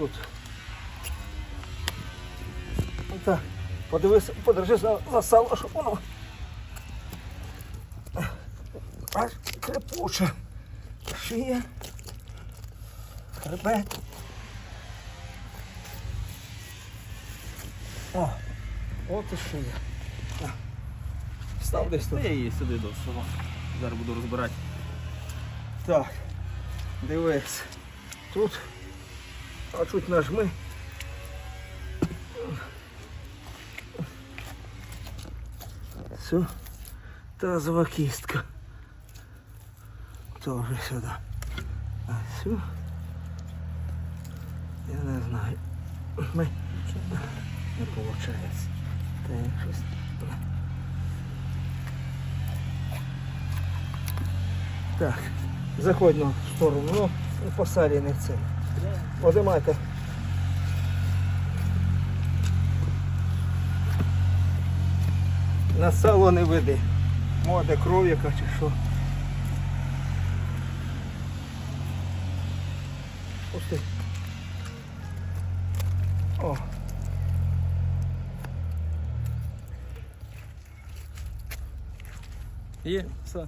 Тут. Так, подивись, подержи за, за сало, щоб воно. Аж крепуче. Шия. Хребет. О, от і шия. На. Став десь тут. Я її сюди до села. Зараз буду розбирати. Так, дивись. Тут а чуть нажми. Все. Тазова кістка. Тоже сюди. А все. Я не знаю. Ми... Не виходить. Та я. Так, заходь на сторону, ну, по салі Подимайте. На сало не веди. Моде кров яка чи що. Пусти. О. Є, все.